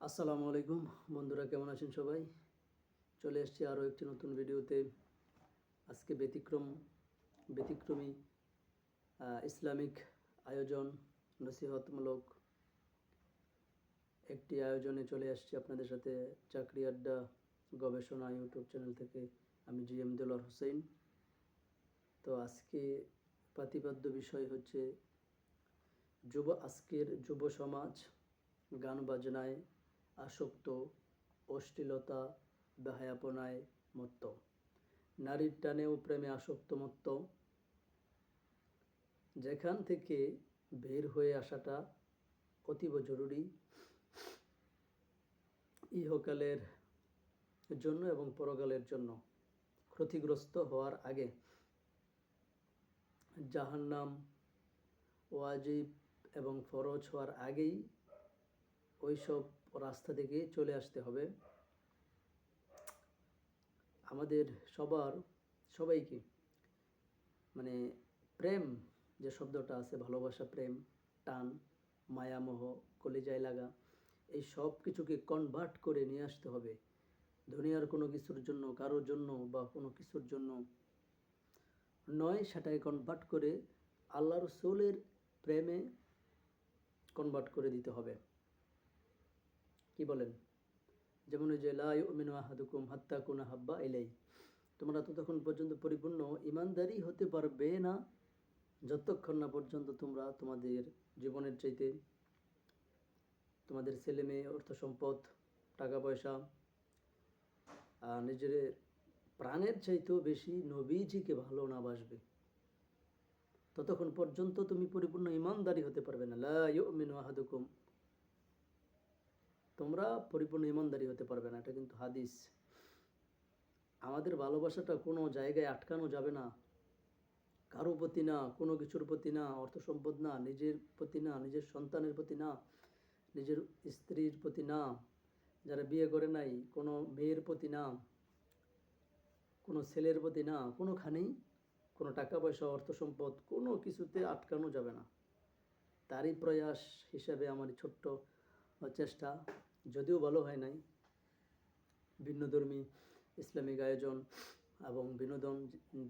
আসসালামু আলাইকুম। বন্ধুরা, কেমন আছেন সবাই? চলে এসেছি আরও একটি নতুন ভিডিওতে। আজকে ব্যতিক্রম, ব্যতিক্রমী ইসলামিক আয়োজন, নসিহতমূলক একটি আয়োজনে চলে আসছি আপনাদের সাথে চাকরি আড্ডা গবেষণা ইউটিউব চ্যানেল থেকে। আমি জি এম দেলোয়ার হোসেন। তো আজকে প্রতিপাদ্য বিষয় হচ্ছে যুব, আজকের যুব সমাজ গান বাজনায় আসক্ত, অশ্লীলতা বেহায়াপনায় মত্ত। নারীর টানেও প্রেমে আসক্ত মত্ত। যেখান থেকে বের হয়ে আসাটা অতীব জরুরি। ইহকালের জন্য এবং পরকালের জন্য। ক্ষতিগ্রস্ত হওয়ার আগে জাহান্নাম, ওয়াজিব এবং ফরজ হওয়ার আগেই ওইসব রাস্তা থেকে চলে আসতে হবে। আমাদের সবার, সবাইকে মানে প্রেম, যে শব্দটা আছে, ভালোবাসা, প্রেম, টান, মায়ামোহ, কলিজায় লাগা, এই সব কিছুকে কনভার্ট করে নিয়ে আসতে হবে। দুনিয়ার কোনো কিছুর জন্য, কারোর জন্য বা কোনো কিছুর জন্য নয়, সেটাকে কনভার্ট করে আল্লাহ রসুলের প্রেমে কনভার্ট করে দিতে হবে। কি বলেন? যেমন ওই যে, লা ইউমিনু আহাদুকুম হাত্তা কুনা হাব্বা এলাই তোমরা ততক্ষণ পর্যন্ত পরিপূর্ণ ইমানদারি হতে পারবে না, যতক্ষণ না পর্যন্ত তোমরা তোমাদের জীবনের চাইতে তোমাদের ছেলে মেয়ে, অর্থ সম্পদ, টাকা পয়সা, আর নিজের প্রাণের চাইতেও বেশি নবীজিকে ভালো না বাসবে। ততক্ষণ পর্যন্ত তুমি পরিপূর্ণ ইমানদারি হতে পারবে না। লা ইউমিনু আহাদুকুম তোমরা পরিপূর্ণ ইমানদারি হতে পারবে না, এটা কিন্তু হাদিস। আমাদের ভালোবাসাটা কোনো জায়গায় আটকানো যাবে না। কারও প্রতি না, কোনো কিছুর প্রতি না, অর্থ সম্পদ না, নিজের প্রতি না, নিজের সন্তানের প্রতি না, নিজের স্ত্রীর প্রতি না, যারা বিয়ে করে নাই, কোনো মেয়ের প্রতি না, কোনো ছেলের প্রতি না, কোনোখানেই কোনো টাকা পয়সা, অর্থ সম্পদ, কোনো কিছুতে আটকানো যাবে না। তারই প্রয়াস হিসাবে আমার ছোট্ট চেষ্টা যদিও ভালো হয় নাই। ভিন্নধর্মী ইসলামিক আয়োজন এবং বিনোদন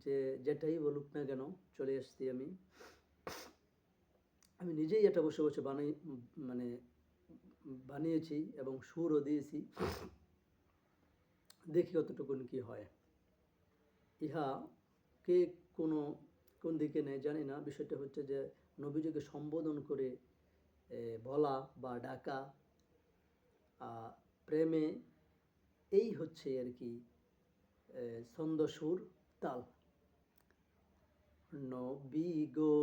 যে যেটাই বলুক না কেন চলে এসছি আমি। আমি নিজেই এটা বসে বসে বানাই মানে বানিয়েছি এবং সুরও দিয়েছি। দেখি কতটুকুন কি হয়। ইহা কে কোনো, কোন দিকে নেয় জানি না। বিষয়টা হচ্ছে যে নবীজিকে সম্বোধন করে বলা বা ডাকা প্রেমে এই হচ্ছে আর কি ছন্দ সুর তাল। নবী গো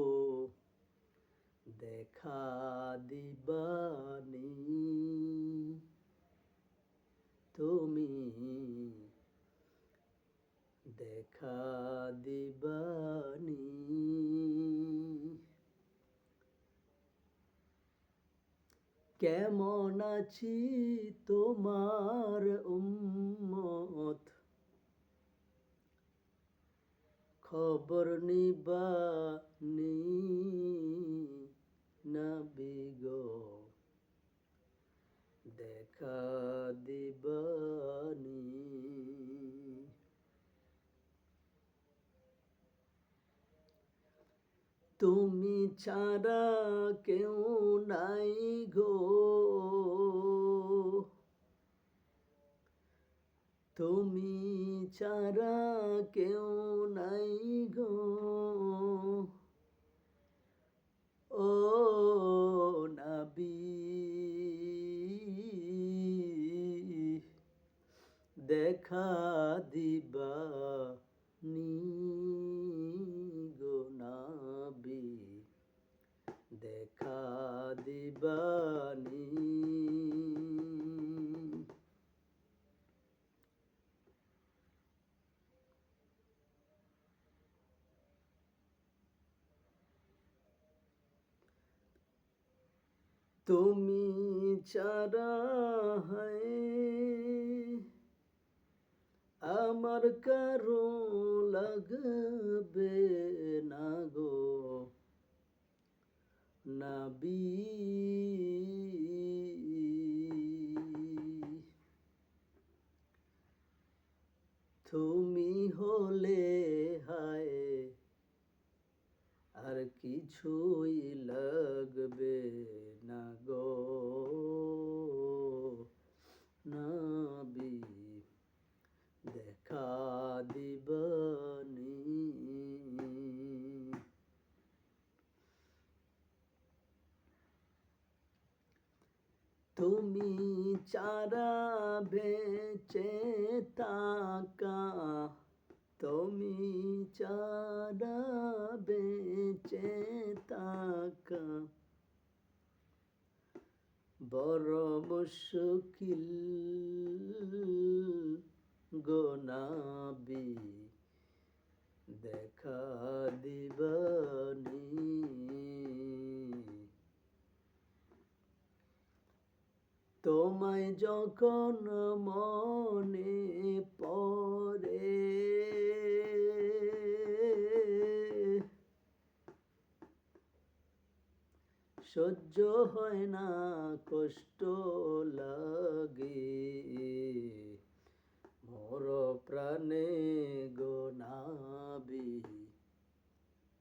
আছি তোমার উম্মত। খবর নবী গো। দেখা দিবানি তুমি ছাড়া কেউ নাই গো। তুমি ছাড়া কেউ নাই গো। ও নবী, দেখা দিবা নি দিবানি। তুমি চারা হয় আমার কারও লাগবে না গো। নবী। তুমি হলে হায় আর কিছুই লাগবে তুমি চারা বেচে তাকা তুমি চারা বেচে তাকা বড় মুশকিল গোনাবি দেখা দিবানি তোমায় যখন মনে পড়ে। সহ্য হয় না কষ্ট লাগে। মোর প্রাণে গোনাবি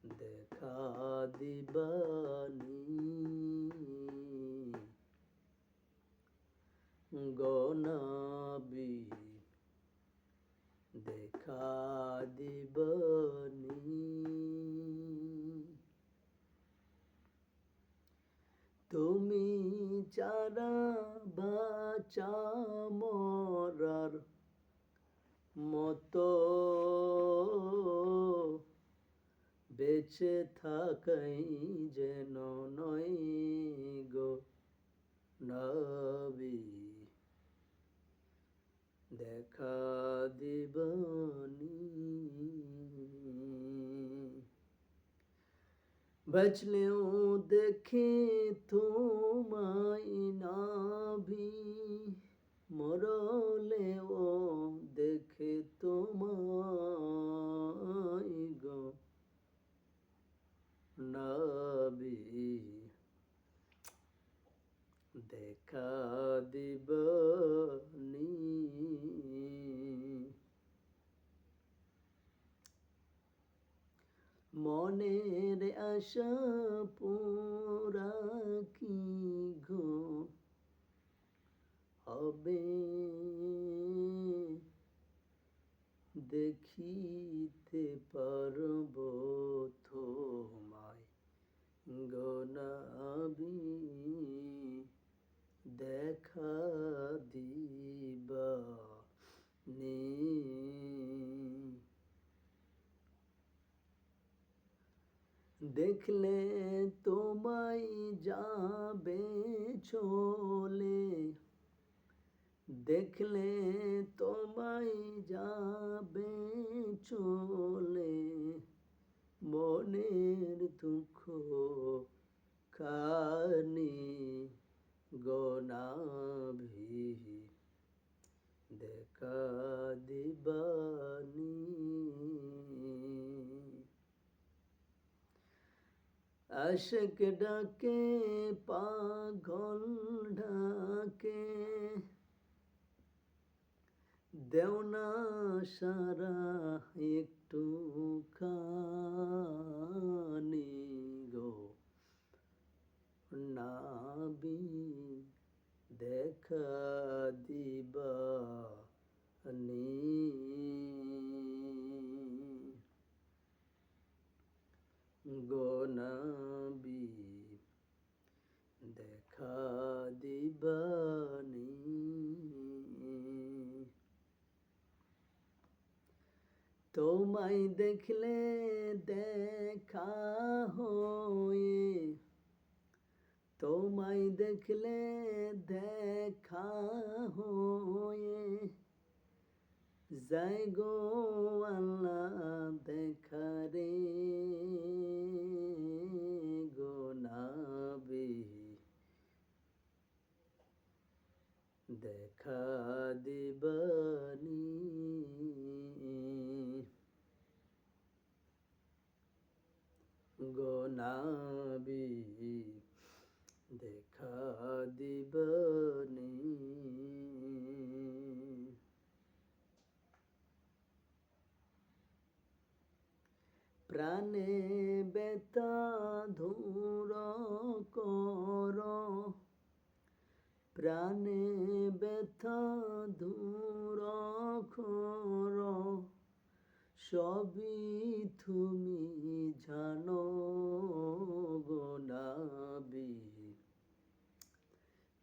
দেখা দিবানি গনাবি দেখা দিবানি তুমি চারা বাচা মরার মতো। বেঁচে থাকাই যেন নয় গো নবী। দেখা দিবানি বচলেও দেখে তোমায় নাভি মরলেও দেখে তোমায় গো নবী দেখা দিবানি মনের আশা পুরা কি গো হবে দেখিতে পারব তোমায় গনাবি দেখা দিবা নি। দেখলে তোমায় যাবে চলে দেখলে তোমায় যাবে চলে। মনের দুঃখ কানি গনাভি দেখা দিবানি। আশক ডাকে পাগল ডাকে। দেও না সারা একটু কানে গো। নাবি দেখা দিবা নি গোনাবি দেখা দিবানি তোমায় দেখলে দেখা হয়ে। তোমায় দেখলে দেখা হয়ে। যাই গো আল্লাহ দেখা রে গো নাবি দেখা দিবানি নাবি দেখা দিবনি প্রাণে বেতা ধুর কর প্রাণে ব্যথা ধুর খর সবই তুমি জানো গোনাবি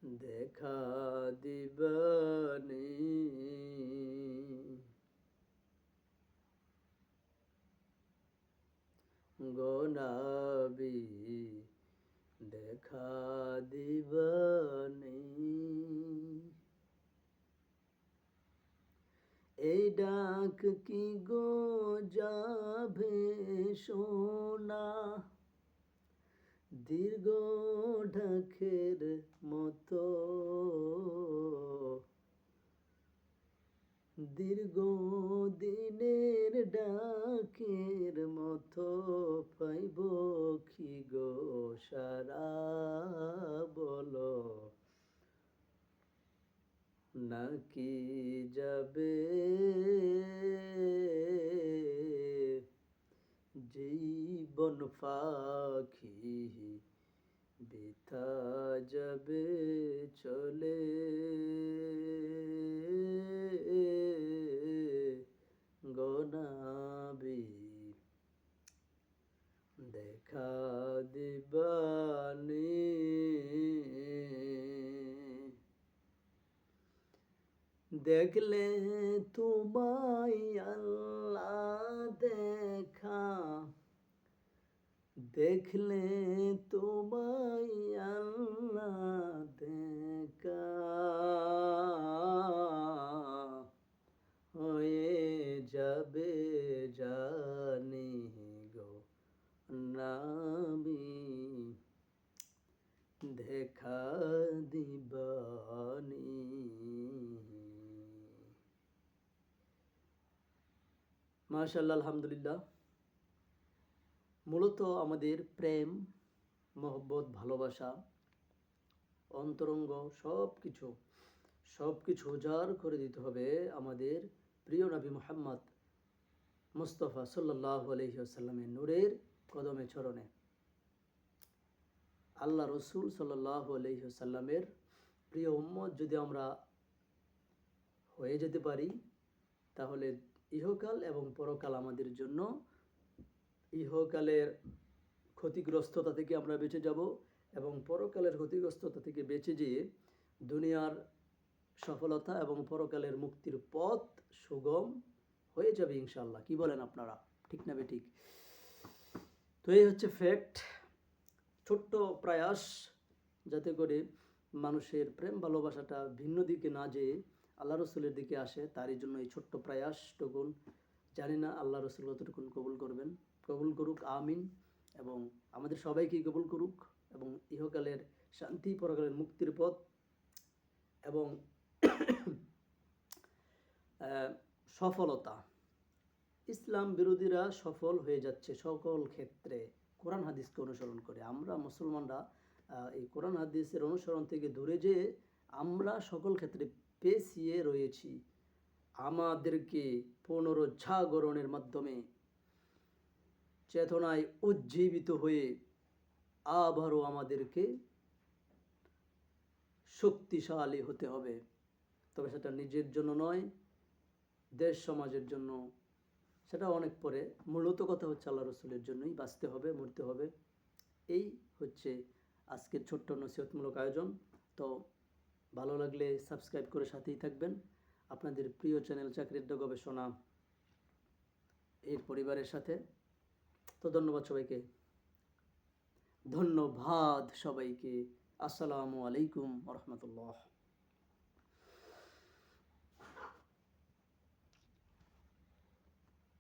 দেখা দিবানি। গোনাবি দেখা দিবানি। এই ডাক কি গো যাবে সোনা? দীর্ঘ ঢাকের মতো। দীর্ঘ দিনের ডাকের মতো পাইব কি গো সারা বলো। নাকি যাবে? জীবন পাখি বেথা যাবে চলে। গনাবি দেখা দিবানি দেখলে তোমায় আল্লাহ দেখা দেখলে তোমায় আল্লাহ দেখা মাশাল্লাহ আলহামদুলিল্লাহ। মূলত আমাদের প্রেম, মহব্বত, ভালোবাসা, অন্তরঙ্গ সব কিছু সব কিছু উজাড় করে দিতে হবে আমাদের প্রিয় নবী মোহাম্মদ মুস্তফা সাল্লাহ আলহিহাসাল্লামের নূরের কদমে চরণে। আল্লাহ রসুল সাল্লাহ আলহিহাসাল্লামের প্রিয় উম্মত যদি আমরা হয়ে যেতে পারি, তাহলে ইহকাল এবং পরকাল আমাদের জন্য। ইহকালের ক্ষতিগ্রস্ততা থেকে আমরা বেঁচে যাব এবং পরকালের ক্ষতিগ্রস্ততা থেকে বেঁচে যেয়ে দুনিয়ার সফলতা এবং পরকালের মুক্তির পথ সুগম হয়ে যাবে ইনশাল্লাহ কি বলেন আপনারা? ঠিক না ঠিক? তো এই হচ্ছে ফ্যাক্ট ছোট্ট প্রয়াস যাতে করে মানুষের প্রেম ভালোবাসাটা ভিন্ন দিকে না যেয়ে আল্লাহ রসুলের দিকে আসে, তারই জন্য এই ছোট্ট প্রয়াসটুকুন জানি না আল্লাহ রসুল কতটুকুন কবুল করবেন। কবুল করুক, আমিন। এবং আমাদের সবাইকেই কবুল করুক এবং ইহকালের শান্তি, পরকালের মুক্তির পথ। এবং সফলতা। ইসলাম বিরোধীরা সফল হয়ে যাচ্ছে সকল ক্ষেত্রে। কোরআন হাদিসকে অনুসরণ করে। আমরা মুসলমানরা এই কোরআন হাদিসের অনুসরণ থেকে দূরে যেয়ে আমরা সকল ক্ষেত্রে পেছিয়ে রয়েছি। আমাদেরকে পুনরুজ্জাগরণের মাধ্যমে চেতনায় উজ্জীবিত হয়ে আবারও আমাদেরকে শক্তিশালী হতে হবে। তবে সেটা নিজের জন্য নয়, দেশ সমাজের জন্য। সেটা অনেক পরে। মূলত কথা হচ্ছে আল্লাহ রসুলের জন্যই। বাঁচতে হবে, মরতে হবে। এই হচ্ছে আজকের ছোট্ট নসিহতমূলক আয়োজন। তো ভালো লাগলে সাবস্ক্রাইব করে সাথেই থাকবেন। আপনাদের প্রিয় চ্যানেল চাকরির গবেষণা এর পরিবারের সাথে। তো ধন্যবাদ সবাইকে। ধন্যবাদ সবাইকে। আসসালামু আলাইকুম রহমতুল্লাহ।